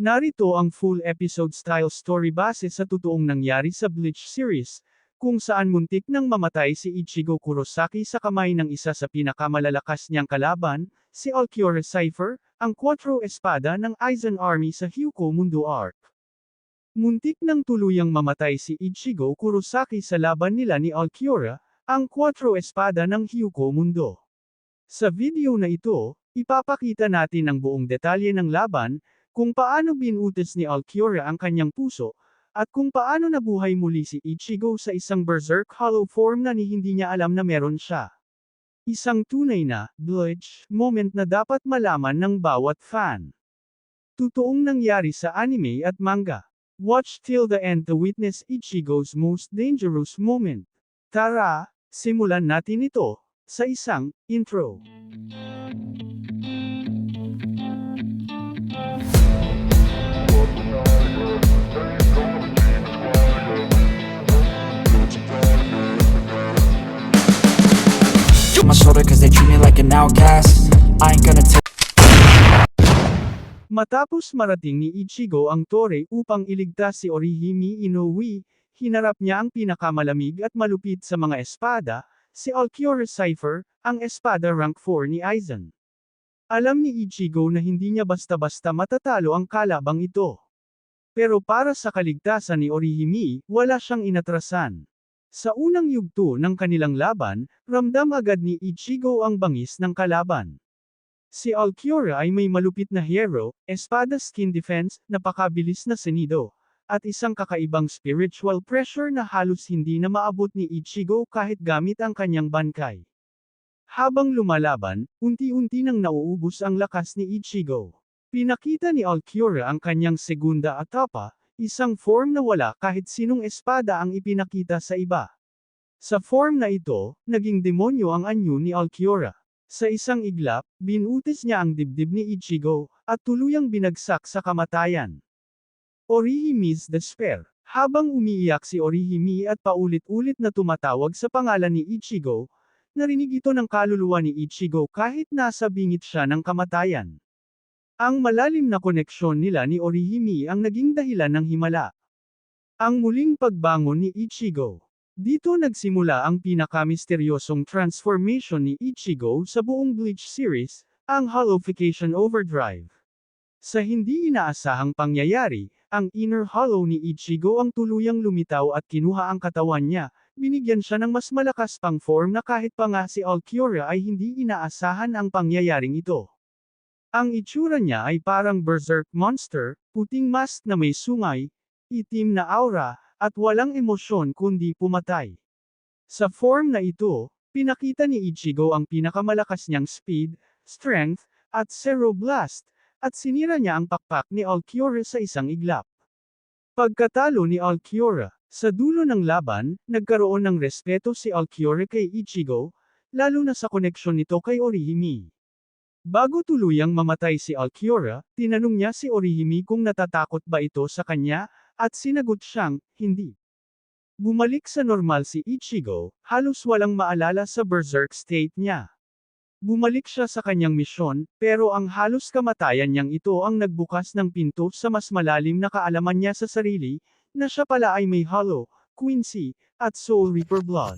Narito ang full episode-style story base sa totoong nangyari sa Bleach series, kung saan muntik nang mamatay si Ichigo Kurosaki sa kamay ng isa sa pinakamalalakas niyang kalaban, si Alkyore Cypher, ang Quattro Espada ng Aizen Army sa Hyuko Mundo Arc. Muntik nang tuluyang mamatay si Ichigo Kurosaki sa laban nila ni Alkyore, ang Quattro Espada ng Hyuko Mundo. Sa video na ito, ipapakita natin ang buong detalye ng laban, kung paano binutis ni Alkyore ang kanyang puso, at kung paano nabuhay muli si Ichigo sa isang berserk hollow form na ni hindi niya alam na meron siya. Isang tunay na, Bleach, moment na dapat malaman ng bawat fan. Totoong nangyari sa anime at manga. Watch till the end to witness Ichigo's most dangerous moment. Tara, simulan natin ito, sa isang, intro. My shoulder cause they treat me like an outcast I ain't gonna take Matapos marating ni Ichigo ang tore upang iligtas si Orihime Inoue, hinarap niya ang pinakamalamig at malupit sa mga espada, si Alkyore Cypher, ang espada rank 4 ni Aizen. Alam ni Ichigo na hindi niya basta-basta matatalo ang kalabang ito. Pero para sa kaligtasan ni Orihime, wala siyang inatrasan. Sa unang yugto ng kanilang laban, ramdam agad ni Ichigo ang bangis ng kalaban. Si Alkyore ay may malupit na hero, espada skin defense, napakabilis na senido, at isang kakaibang spiritual pressure na halos hindi na maabot ni Ichigo kahit gamit ang kanyang bankay. Habang lumalaban, unti-unti nang nauubos ang lakas ni Ichigo. Pinakita ni Alkyore ang kanyang segunda atapa, isang form na wala kahit sinong espada ang ipinakita sa iba. Sa form na ito, naging demonyo ang anyo ni Alkyore. Sa isang iglap, binutis niya ang dibdib ni Ichigo, at tuluyang binagsak sa kamatayan. Orihime's Despair Habang umiiyak si Orihime at paulit-ulit na tumatawag sa pangalan ni Ichigo, narinig ito ng kaluluwa ni Ichigo kahit nasa bingit siya ng kamatayan. Ang malalim na koneksyon nila ni Orihime ang naging dahilan ng himala. Ang muling pagbangon ni Ichigo. Dito nagsimula ang pinakamisteryosong transformation ni Ichigo sa buong Bleach series, ang Hollowification Overdrive. Sa hindi inaasahang pangyayari, ang inner hollow ni Ichigo ang tuluyang lumitaw at kinuha ang katawan niya, binigyan siya ng mas malakas pang form na kahit pa nga si Alkyore ay hindi inaasahan ang pangyayaring ito. Ang itsura niya ay parang berserk monster, puting mask na may sungay, itim na aura, at walang emosyon kundi pumatay. Sa form na ito, pinakita ni Ichigo ang pinakamalakas niyang speed, strength, at Zero Blast, at sinira niya ang pakpak ni Alkyore sa isang iglap. Pagkatalo ni Alkyore, sa dulo ng laban, nagkaroon ng respeto si Alkyore kay Ichigo, lalo na sa koneksyon nito kay Orihime. Bago tuluyang mamatay si Alkyore, tinanong niya si Orihime kung natatakot ba ito sa kanya, at sinagot siyang, hindi. Bumalik sa normal si Ichigo, halos walang maalala sa berserk state niya. Bumalik siya sa kanyang misyon, pero ang halos kamatayan niyang ito ang nagbukas ng pinto sa mas malalim na kaalaman niya sa sarili, na siya pala ay may hollow, Quincy, at Soul Reaper blood.